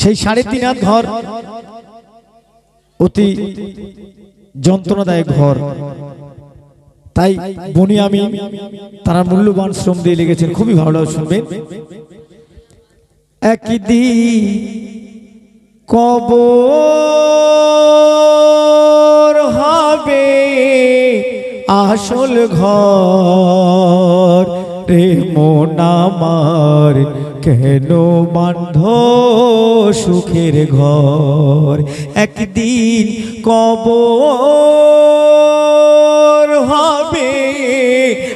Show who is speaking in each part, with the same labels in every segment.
Speaker 1: সেই সাড়ে তিন হাত ঘর অতি যন্ত্রণাদায়ক ঘর। তাই বনি আমি তারা মূল্যবান শ্রম দিয়ে লেগেছেন খুবই ভালো লাগে শুনবেন। একদিন কবর হবে আসল ঘর। রে মন আমার কেন বান্ধ সুখের ঘর, একদিন কবর হবে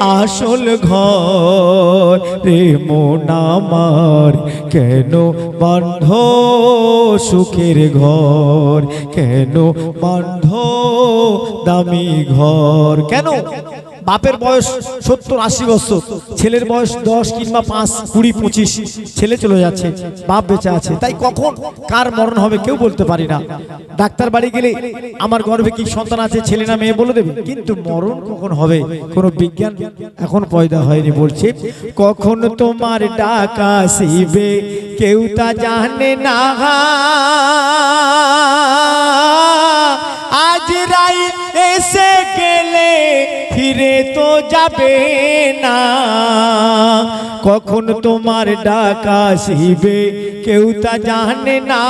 Speaker 1: আসল ঘর। রে মন আমার কেন বান্ধ? সুখের ঘর কেন বান্ধ? দামি ঘর। কেন? বাপের বয়স সত্তর আশি বছর, ছেলের বয়স দশ কিংবা পাঁচ, কুড়ি, পঁচিশ, ছেলে চলে যাচ্ছে, বাপ বেঁচে আছে। তাই কখন কার মরণ হবে কেউ বলতে পারি না। ডাক্তার বাড়ি গেলে আমার গর্ভে কি সন্তান আছে, ছেলে না মেয়ে বলে দেবে? কিন্তু মরণ কখন হবে? কোনো বিজ্ঞান এখন পয়দা হয়নি বলছে, কখন তোমার ডাক আসিবে? কেউ তা জানে না। আজ রাই ফিরে তো যাবে না। কখন তোমার ডাক আসিবে কেউ তা জানে না।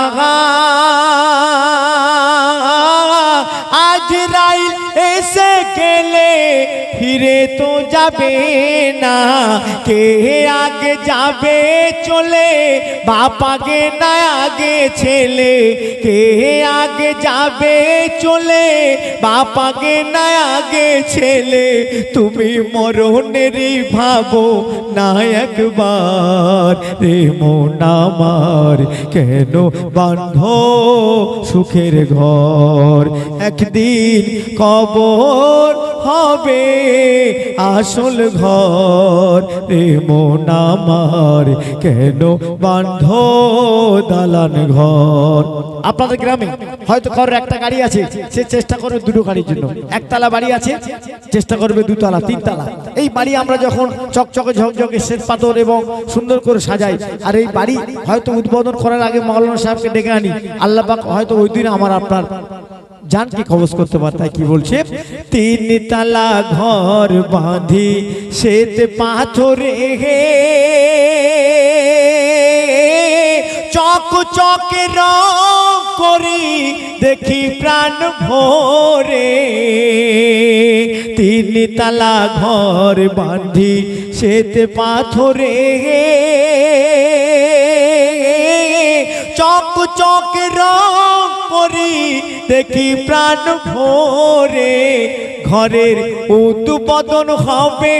Speaker 1: আজ রাই এসে গেলে ফিরে তো যাবে না। কে আগে যাবে চলে, বাপ না আগে ছেলে। কে আগে যাবে চলে, বাপ না আগে ছেলে। তুমি মরণেরই ভাবো না একবার। রে মন আমার কেন বান্ধ সুখের ঘর? একদিন কবর হবে, আসল ঘর রে মন আমার। কেন বান্ধ দালান ঘর? আপনাদের গ্রামে হয়তো কারোর একটা গাড়ি আছে, সে চেষ্টা করবে দুটো গাড়ির জন্য। একতলা বাড়ি আছে, চেষ্টা করবে দুতলা, তিনতলা। এই বাড়ি আমরা যখন চকচকে ঝকঝকে শ্বেত পাথর এবং সুন্দর করে সাজাই, আর এই বাড়ি হয়তো উদ্বোধন করার আগে মাওলানা সাহেবকে ডেকে আনি, আল্লাহ হয়তো ওই দিন আমার আপনার জান কি খবর করতে পারে, তাই কি বলছে? তিন তালা ঘর বাঁধি, শ্বেত পাথরে হে। চক চকে করি দেখি প্রাণ ভরে। তিন তালা ঘর বাঁধি, শ্বেত পাথরে চক চকে রং করি দেখি প্রাণ ভরে। ঘরের উদ্বোধন হবে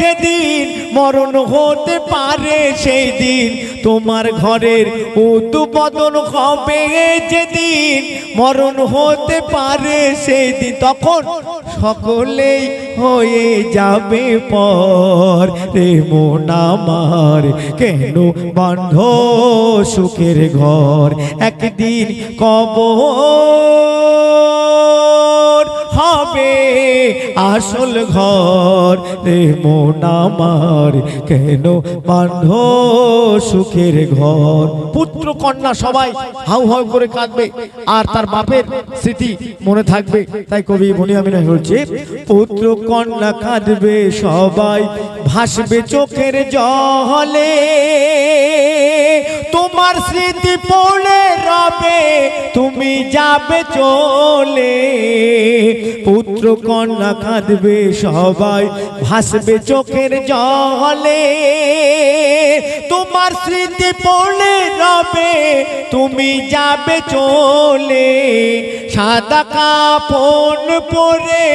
Speaker 1: যেদিন, মরণ হতে পারে সেই দিন তোমার ঘরের উদ্বোধন হবে যেদিন, মরণ হতে পারে সেই দিন তখন সকলেই হয়ে যাবে পর। রে মন আমার, কেন বন্ধ সুখের ঘর? একদিন কবর হবে আসল ঘর রে মন আমার, কেন বান্ধ সুখের ঘর? পুত্র কন্যা সবাই হাউ হাউ করে কাঁদবে, আর তার বাপের স্মৃতি মনে থাকবে। তাই কবি মনি আমি বলছে, পুত্র কন্যা কাঁদবে সবাই, ভাসবে চোখের জলে। তোমার স্মৃতি পড়ে রবে তুমি যাবে চলে। পুত্র কন্যা কাঁদবে সবাই ভাসবে চোখের জলে। তোমার স্মৃতি পড়ে রবে, তুমি যাবে চলে। সাদা কাপন পরে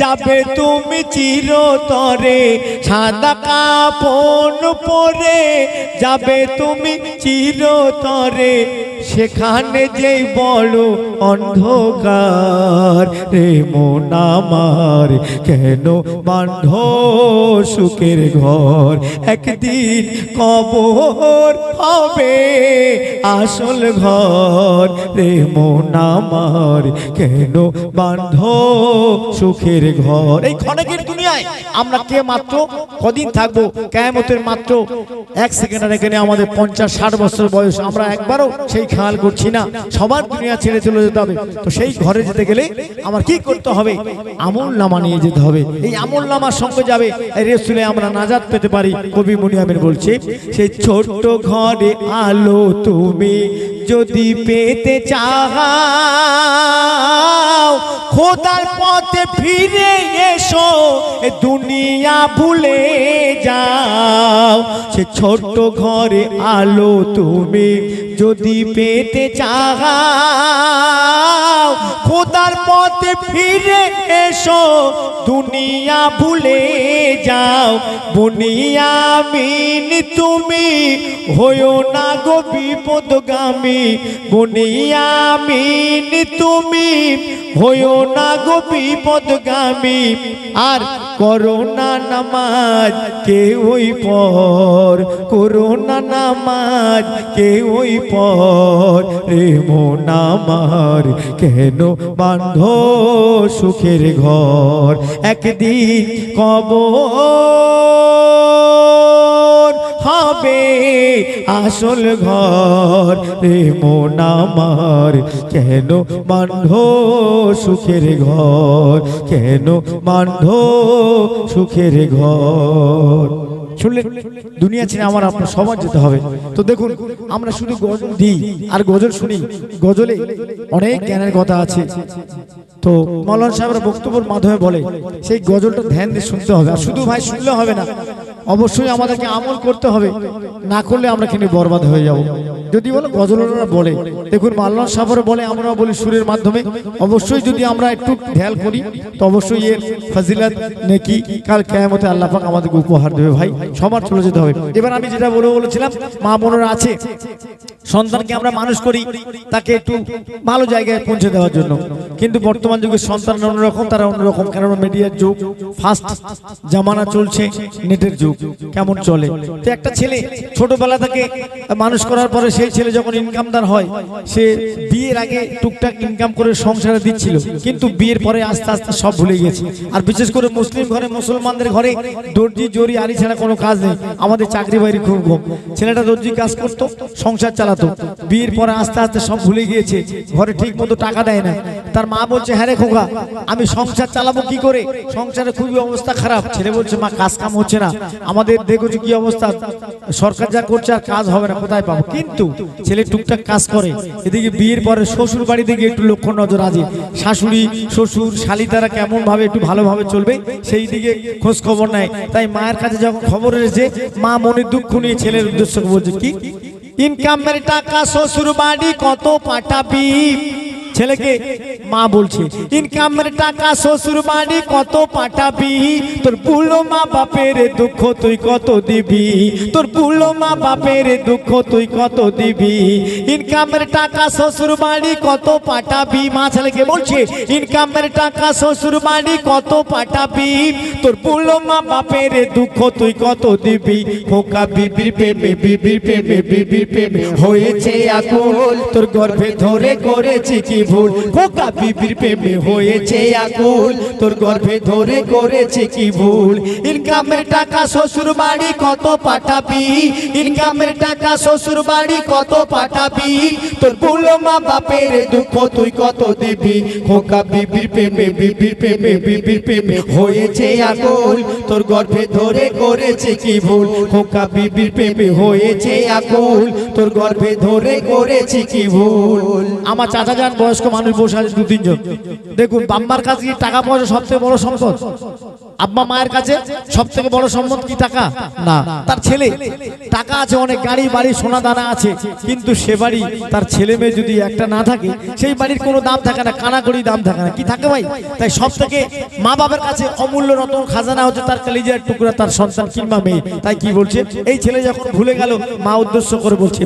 Speaker 1: যাবে তুমি চিরতরে। সাদা কাপন পরে যাবে তুমি চিরতরে। সেখানে যেই বড় অন্ধকার, রে মন আমার কেন বান্ধ সুখের ঘর? একদিন কবর হবে আসল ঘর, রে মন আমার কেন বান্ধ সুখের ঘর? এই ক্ষণেকের দুনিয়ায় আমরা কে মাত্র? কদিন থাকব? কেমতের মাত্র এক সেকেন্ডের এখানে আমাদের পঞ্চাশ, ষাট বছর বয়স। আমরা একবারও সেই খেয়াল করছি না, সবার দুনিয়া ছেড়ে চলে যেতে হবে। তো সেই ঘরে যেতে গেলে আমার কি করতে হবে? আমল নামা নিয়ে যেতে হবে। এই আমল নামার সঙ্গে যাবে রেসুলে আমরা নাজাদ পেতে পারি, কবি মুনিয়ামের বলছে সেই ছোট্ট ঘরে আলো তুমি যদি পেতে চাও, খোদার পথে ফিরে এসো, এ দুনিয়া ভুলে যাও। সে ছোট্ট ঘরে আলো তুমি যদি পেতে চাও। খোদার পথে ফিরে এসো, দুনিয়া ভুলে যাও। বুনিয়ামিন তুমি হইও না গো বিপদগামী। বুনিয়ামিন তুমি হইও না গো বিপদগামী। আর করোনা নামাজ কে ওই পর করোনা নামাজ কে ওই পর। রে মন আমার, কেন বান্ধ সুখের ঘর? একদিন কবর হবে আসল ঘর। রে মন আমার, কেন বান্ধ সুখের ঘর? কেন বান্ধ সুখের ঘর? শুনলেন দুনিয়া ছেড়ে আমার আপনার সবার যেতে হবে। তো দেখুন, আমরা শুধু গজল দিই আর গজল শুনি। গজলে অনেক জ্ঞানের কথা আছে। তো মৌলানা সাহেবরা বক্তব্যের মাধ্যমে বলে, সেই গজলটা ধ্যান দিয়ে শুনতে হবে। আর শুধু ভাই শুনলে হবে না অবশ্যই আমাদেরকে আমল করতে হবে। না করলে আমরা কিন্তু বরবাদ হয়ে যাব। যদি বলো গজলরা বলে, দেখুন মাল্লান সাহেবরা বলে আমরা বলি সুরের মাধ্যমে। অবশ্যই যদি আমরা একটু ধ্যান করি, তো অবশ্যই এর ফাজিলাত, নেকি, কাল কেয়ামতে আল্লাহ পাক আমাদেরকে উপহার দেবে ভাই। সবার চলে যেতে হবে। এবার আমি যেটা বলে বলেছিলাম, মা বোনেরা আছে, সন্তানকে আমরা মানুষ করি, তাকে একটু ভালো জায়গায় পৌঁছে দেওয়ার জন্য। কিন্তু বর্তমান যুগে সন্তান অন্যরকম, তারা অন্যরকম। কারণ মিডিয়ার যুগ ফাস্ট জামানা চলছে, নেটের যুগ। কেমন চলে? তো একটা ছেলে ছোটবেলা থেকে মানুষ করার পরে সেই ছেলে যখন ইনকামদার হয়, সে বিয়ের আগে টুকটাক ইনকাম করে সংসারে দিচ্ছিল। কিন্তু বিয়ের পরে আস্তে আস্তে সব ভুলে গেছে আর বিশেষ করে মুসলিম ঘরে, মুসলমানদের ঘরে দর্জি, জরি আরি ছাড়া কোনো কাজ নেই। আমাদের চাকরি বাইরে খুব কম। ছেলেটা দর্জি কাজ করতো, সংসার চালাতো। বিয়ের পরে আস্তে আস্তে সব ভুলে গিয়েছে। ঘরে ঠিক মতো টাকা দেয় না। তার মা বলছে হ্যাঁ রে খোকা, আমি সংসার চালাবো কি করে? সংসারে খুবই অবস্থা খারাপ। ছেলে বলছে, মা কাজ কাম হচ্ছে না। আমাদের দেখেছ কি অবস্থা। সরকার যা করছে আর কাজ হবে না, কোথায় পাবো? কিন্তু ছেলে টুকটাক কাজ করে। এদিকে বিয়ের পরে শ্বশুর বাড়ি থেকে একটু লক্ষ্য নজর আছে। শাশুড়ি, শ্বশুর শালি তারা কেমন ভাবে একটু ভালোভাবে চলবে, সেই দিকে খোঁজ খবর নেয়। তাই মায়ের কাছে যখন খবর এসেছে, মা মনের দুঃখ নিয়ে ছেলের উদ্দেশ্য বলছে, কি? ইনকামের টাকা শ্বশুর বাড়ি কত পাঠাবি? ছেলেকে মা বলছে ইনকামের টাকা, শ্বশুর বাড়ি কত পাঠাবি? তোর বুলো মা বাপের দুঃখ তুই কত দিবি? তোর বুলো মা বাপের দুঃখ তুই কত দিবি? ইনকামের টাকা, শ্বশুর বাড়ি কত পাঠাবি? মা ছেলেকে বলছে ইনকামের টাকা, শ্বশুর বাড়ি কত পাঠাবি? তোর বুলো মা বাপের দুঃখ তুই কত দিবি? খোকা বিবির প্রেমে বিবির প্রেমে বিবির প্রেমে হয়েছে আকুল। তোর গর্ভে ধরে করেছি কি ভুল? খোকা বিবির প্রেমে হয়েছে আকুল। তোর গর্ভে ধরে করেছে কি ভুল? ইনকামের টাকা শ্বশুর বাড়ি কত পাঠাবি? ইনকামের টাকা শ্বশুর বাড়ি কত পাঠাবি? তোর বুলো মা বাপের দুঃখ তুই কত দিবি? খোকা বিবির প্রেমে বিবির প্রেমে বিবির প্রেমে হয়েছে আকুল। তোর গর্ভে ধরে করেছে কি ভুল? খোকা বিবির প্রেমে হয়েছে আকুল। তোর গর্ভে ধরে করেছে কি ভুল? আমার চাচা যান, বয়স্ক মানুষ বসে তিনজন। দেখুন বাম্মার কাছে টাকা পয়সা সবচেয়ে বড় সম্পদ? আব্বা মায়ের কাছে সব থেকে বড় সম্পদ কি টাকা? না। তার ছেলে। টাকা আছে, অনেক গাড়ি, বাড়ি, সোনা দানা আছে। কিন্তু সে বাড়ি তার ছেলে মেয়ে যদি একটা না থাকে, সেই বাড়ির কোনো দাম থাকে না কানাকড়ি দাম থাকে না। কি থাকে ভাই? তাই সব থেকে মা বাবার কাছে অমূল্য রতন খাজানা হচ্ছে তার কলিজার টুকরা, তার সন্তান কিংবা মেয়ে। তাই কি বলছে? এই ছেলে যখন ভুলে গেল, মা উদ্দেশ্য করে বলছে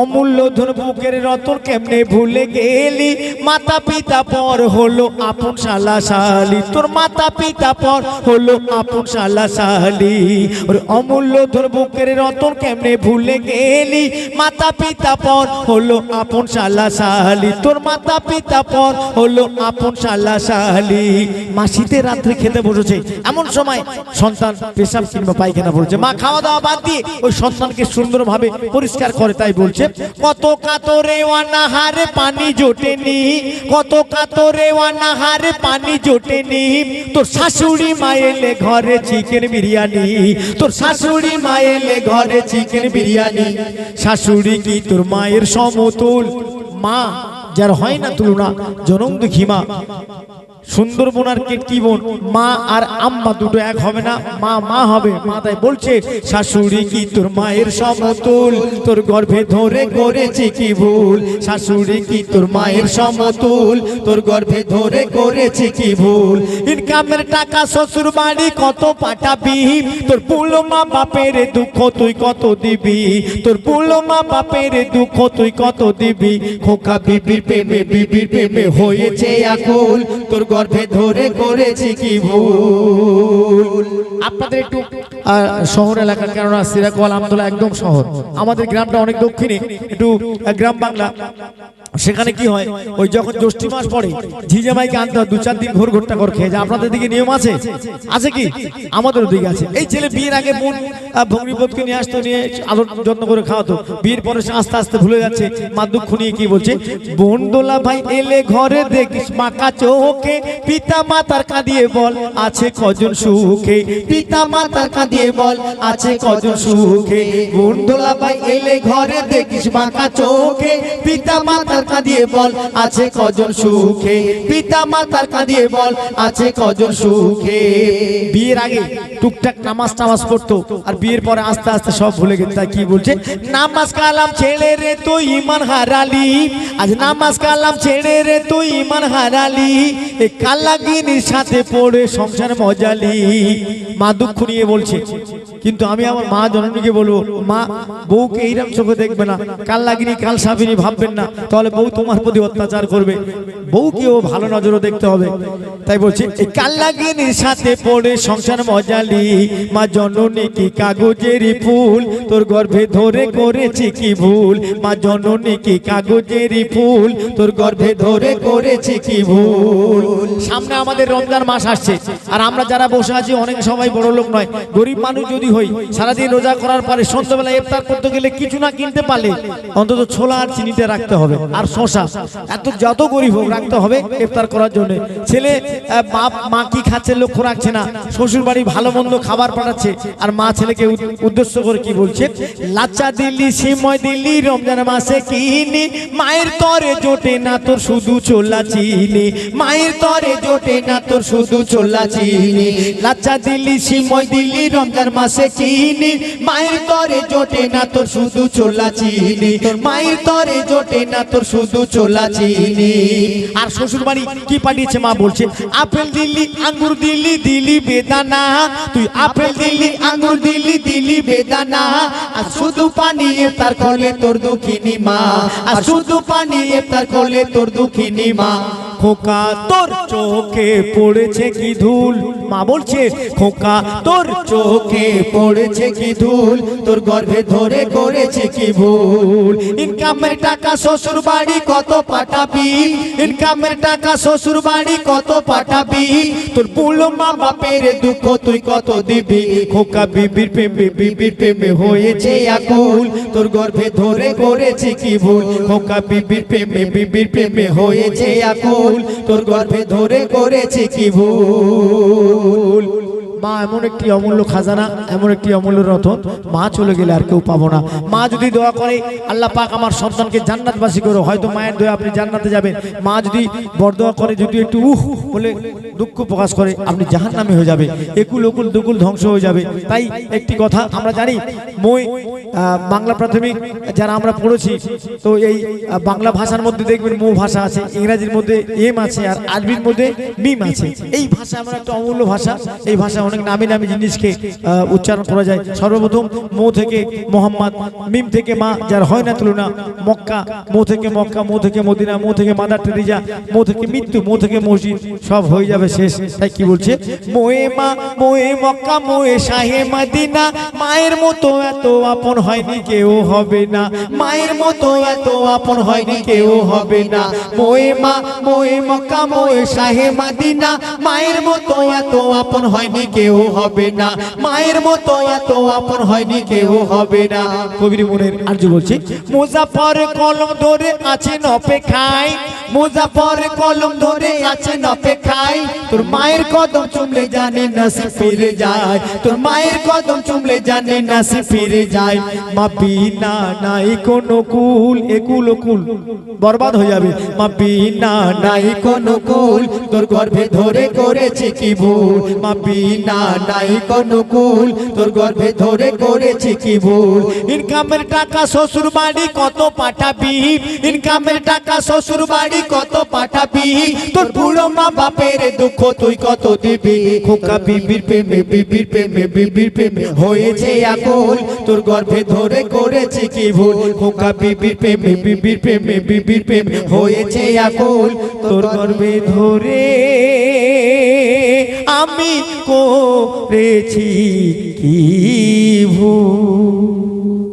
Speaker 1: অমূল্য ধন বুকের রতন কেমনে ভুলে গেলি? মাতা পিতা পর হলো আপন শালা শালি। তোর মাতা পিতা পর হলো আপন শালা শালি। ওরে অমূল্য তোর বুকের রতন কেমনে ভুলে গেলি? মাতা পিতা পর হলো আপন শালা শালি। তোর মাতা পিতা পর হলো আপন শালা শালি। মাসিতে রাত্রে খেতে বসেছে। এমন সময় সন্তান পেশাব কিংবা পায়খানা বলছে, মা, খাওয়া দাওয়া বাদ দিয়ে ওই সন্তানকে সুন্দরভাবে পরিষ্কার করে তাই বলছে, কত কাতরে অনাহারে পানি জোটেনি, কত কাতরে অনাহারে পানি জোটেনি, তোর শাশুড়ি মায়েলে ঘরে চিকেন বিরিয়ানি। তোর শাশুড়ি মায়েলে ঘরে চিকেন বিরিয়ানি। শাশুড়ি কি তোর মায়ের সমতুল? মা। যার হয় না তুলনা জনম দুঃখী মা সুন্দরবন আর কেটকি বোন, মা আর আম্মা দুটো এক হবে না, মা মা হবে। মা তাই বলছে, শাশুড়ি কি তোর মায়ের সমতুল? তোর গর্ভে ধরে করেছে কি ভুল? শাশুড়ি কি তোর মায়ের সমতুল? তোর গর্ভে ধরে করেছে কি ভুল? ইনকামের টাকা, শ্বশুর বাড়ি কত পাঠাবি? তোর পুলো মা বাপের দুঃখ তুই কত দিবি? তোর পুলো মা বাপের দুঃখ তুই কত দিবি? খোকা বিবির প্রেমে বিবির প্রেমে হয়েছে আকুল। তোর গর্ভে ধরে করেছি কি ভুল? আপনাদের একটু শহর এলাকা কেননা একদম শহর। আমাদের গ্রামটা অনেক দক্ষিণে একটু গ্রাম বাংলা। সেখানে কি হয় ওই যখন জ্যৈষ্ঠী মাস পড়ে ঝিঝে মাইকে আনতে হয় দু চার দিন ঘোর ঘোরটা করে খেয়ে যায়। আপনাদের দিকে নিয়ম আছে? আছে কি? আমাদের দিকে আছে। এই ছেলে বিয়ের আগে বোন আহ, ভগ্নিপথকে নিয়ে আসতো, নিয়ে আদর যত্ন করে খাওয়াতো। বিয়ের পরে সে আস্তে আস্তে ভুলে যাচ্ছে। মা দুঃখ নিয়ে কি বলছে? বোন দোলা ভাই এলে ঘরে দেখিস মাকা চোখে। পিতা মাতার কাঁদিয়ে বল, আছে কজন সুখে? পিতা মাতার কাঁদিয়ে বল, আছে কজন সুখে? বোন দোলা ভাই এলে ঘরে দেখিস মাকা চোখে। পিতা মাতার কাঁদিয়ে বল, আছে কজন সুখে? পিতা মাতার কাঁদিয়ে বল, আছে কজন সুখে? বিয়ের আগে টুকটাক নামাজ টামাজ পড়তো। আর বিয়ের পরে আস্তে আস্তে সব ভুলে গেছে, তাই কি বলছে? নামাজ কালাম ছেড়ে রে তুই ইমান হারালি। আজ নামাজ কালাম ছেড়ে রে তুই ইমান হারালি। এ কাল্লাগিনীর সাথে পড়ে সংসার মজালি। মা দুঃখ নিয়ে বলছে, কিন্তু আমি আমার মা জননীকে বলব, মা, বউকে এইরকম চোখে দেখবে না। কাল লাগিনি কাল সাবিনী ভাববেন না। তাহলে বউ তোমার প্রতি অত্যাচার করবে। বউকেও ভালো নজরও দেখতে হবে। তাই বলছি কাল লাগিনির সাথে পড়ে সংসার মজালি। মা জননী কি কাগজেরই ফুল। তোর গর্ভে ধরে করেছি কি ভুল? মা জননী কি কাগজেরই ফুল? তোর গর্ভে ধরে করেছি কি ভুল? সামনে আমাদের রমজান মাস আসছে। আর আমরা যারা বসে আছি, অনেক সবাই বড় লোক নয়। গরিব মানুষ যদি হই, সারাদিন রোজা করার পরে সন্ধ্যাবেলা ইফতার করতে গেলে কিছু না কিনতে পারলে অন্তত ছোলা আর চিনিতে রাখতে হবে আর শশা এত যত গরিব হোক রাখতে হবে ইফতার করার জন্য। ছেলে বাপ, মা কি খাচ্ছে লক্ষ্য রাখছে না। শ্বশুর বাড়ি ভালো মন্দ খাবার পাঠাচ্ছে। আর মা ছেলেকে উদ- উদ্দেশ্য করে কি বলছে লাচ্চা দিল্লি সিময় দিল্লি রমজান মাসে কিনি। মায়ের তরে জোটে না তোর শুধু চোলা চিনি। মায়ের তরে জোটে না তোর শুধু চোলা চিনি। লাচ্চা দিল্লি সিময় দিল্লি রমজান মাসে চিনি মায়ের তরে জোটে না তোর শুধু চোলা চিনি। মায়ের তরে জোটে না তোর শুধু চোলা চিনি। আর শ্বশুর বাড়ি কি পাঠিয়েছে মা বলছে? আপেল দিল্লি আঙ্গুর দিল্লি দিল্লি বেদানা। তুই আপেল দিল্লি আঙ্গুর দিল্লি দিল্লি বেদানা। আর শুধু পানি তার কলে তোর দুঃখিনী মা। আর শুধু পানি তার কলে তোর দুঃখিনী মা। খোকা, তোর চোখে পড়েছে কি ধুল? মা বলছে, খোকা, তোর চোখে পড়েছে কি ধুল? তোর গর্ভে ধরে করেছে কি ভুল? ইনকামের টাকা, শ্বশুর বাড়ি কত পাঠাবি? ইনকামের টাকা, শ্বশুর বাড়ি কত পাঠাবি? তোর পুলো মা বাপের দুঃখ তুই কত দিবি? খোকা, বিবির প্রেমে, বিবির প্রেমে হয়েছে আকুল। তোর গর্ভে ধরে করেছে কি ভুল? খোকা বিবির প্রেমে বিবির প্রেমে হয়েছে আকুল। তোর গর্ভে ধরে করেছে কি ভুল? মা, এমন একটি অমূল্য খাজানা, এমন একটি অমূল্য রতন, মা চলে গেলে আর কেউ পাবো না। মা যদি দোয়া করে, আল্লাহ পাক আমার সন্তানকে জান্নাতবাসী করো, হয়তো মায়ের দোয়া আপনি জান্নাতে যাবেন। মা যদি বরদোয়া করে, যদি একটু উহ বলে দুঃখ প্রকাশ করে, আপনি জাহান নামে হয়ে যাবে, একুল ওকুল দুকুল ধ্বংস হয়ে যাবে। তাই একটি কথা আমরা জানি, মই বাংলা প্রাথমিক যারা আমরা পড়েছি, তো এই বাংলা ভাষার মধ্যে দেখবেন মৌ ভাষা আছে, ইংরাজির মধ্যে এম আছে আর আরবির মধ্যে মিম আছে। এই ভাষা আমার একটা অমূল্য ভাষা, এই ভাষা অনেক নামি নামি জিনিসকে উচ্চারণ করা যায়। সর্বপ্রথম মো থেকে মোহাম্মদ, মিম থেকে মা, যার হয় না তুলনা, মক্কা, মো থেকে মক্কা, মো থেকে মদিনা, মো থেকে মাদার টেরিজা মো থেকে মৃত্যু, মো থেকে মসজিদ, সব হয়ে যাবে শেষ। তাই কি বলছে? মোয়ে মা, মোয়ে মক্কা, মোয়ে শাহে মদিনা, মায়ের মতো এত আপন হয়নি কেউ হবে না। মায়ের মতো এত আপন হয়নি কেউ হবে না। মোয়ে মা, মোয়ে মক্কা, মোয়ে শাহে মদিনা, মায়ের মতো এত আপন হয়নি কেউ হবে না। মায়ের মতো এত আপন হয়নি, কেউ হবে না। কবির মনের আর্য বলছে, মুজাফর কলম ধরে আছেন অপেক্ষায় মুজাফর কলম ধরে আছেন অপেক্ষায়। তোর মায়ের কদম চুমলে জানে নাসি ফিরে যায়। তোর মায়ের কদম চুমলে জানে নাসি ফিরে যায়। মা নাই কোনো কুল একুল কুল বরবাদ হয়ে যাবে। মা নাই কোনো কুল, তোর গর্ভে ধরে কি ভুল? মা নাই কোনো কুল, তোর গর্ভে ধরে কি ভুল? ইনকামের টাকা শ্বশুর বাড়ি কত পাঠাবি? ইনকামের টাকা শ্বশুর বাড়ি কত পাঠাবি? তোর বুড়ো মা বাপের দুঃখ তুই কত দিবি? খোকা বিবির প্রেমে বিবির প্রেমে বিবির প্রেমে হয়েছে আকুল। তোর গর্ভে ধরে করেছি কি ভুল? খোকা বিবির প্রেমে বিবির প্রেমে বিবির প্রেমে হয়েছে আকুল। তোর গর্ভে ধরে আমি করেছি কি ভুল?